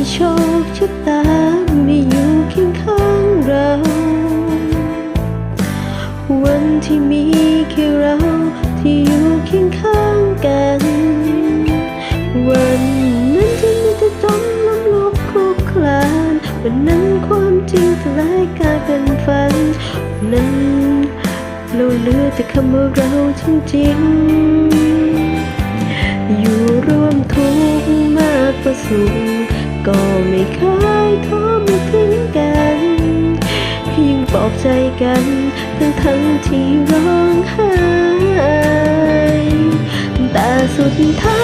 ที่โชคชะตาไม่อยู่เคียงข้างเรา วันที่มีแค่เราที่อยู่เคียงข้างกัน วันนั้นที่มีแต่จมล้มลุกคลุกคลาน วันนั้นความจริงสลายกลายเป็นฝันวันนั้นเราเหลือแต่คำว่าเราจริงๆอยู่ร่วมทุกข์มากกว่าสุข ก็ไม่เคยท้อไม่ทิ้งกันเพียงปลอบใจกัน ทั้งทั้งที่ร้องไห้แต่สุดท้าย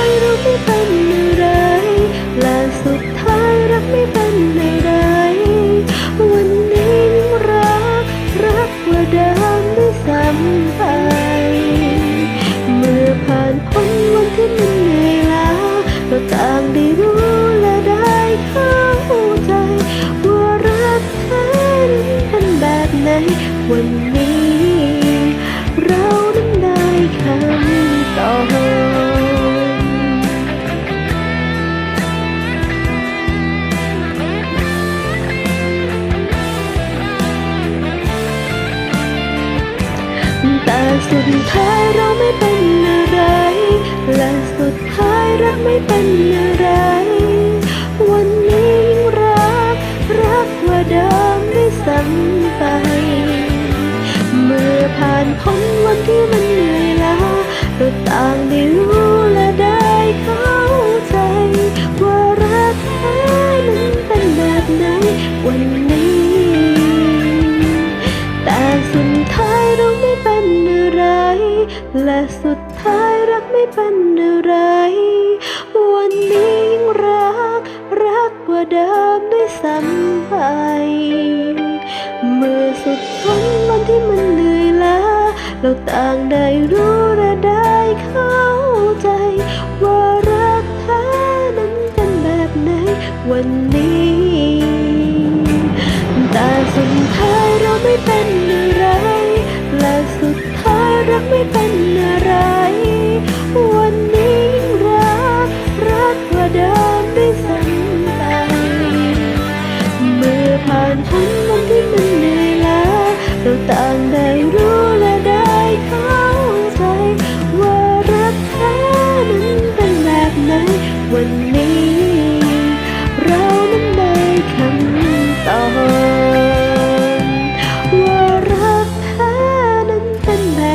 วันนี้ เรานั้นได้คำตอบแต่สุดท้ายเราไม่เป็นอะไร และสุดท้ายรักไม่เป็นอะไร วันนี้ยังรัก รักกว่าเดิมด้วยซ้ำไป เมื่อผ่านพ้นวันที่มันเหนื่อยล้าเราต่างได้รู้และได้เข้าใจ ว่ารักแท้นั้นเป็นแบบไหนวันนี้ แต่สุดท้ายเราไม่เป็นอะไร และสุดท้ายรักไม่เป็นอะไร วันนี้ยังรัก รักกว่าเดิมด้วยซ้ำไปเมื่อสุด วันวันที่มันเหนื่อยล้าเราต่างได้รู้และได้เข้าใจ ว่ารักแท้นั้นเป็นแบบไหนวัน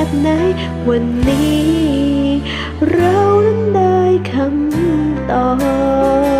แบบไหน วันนี้ เรานั้นได้คำตอบ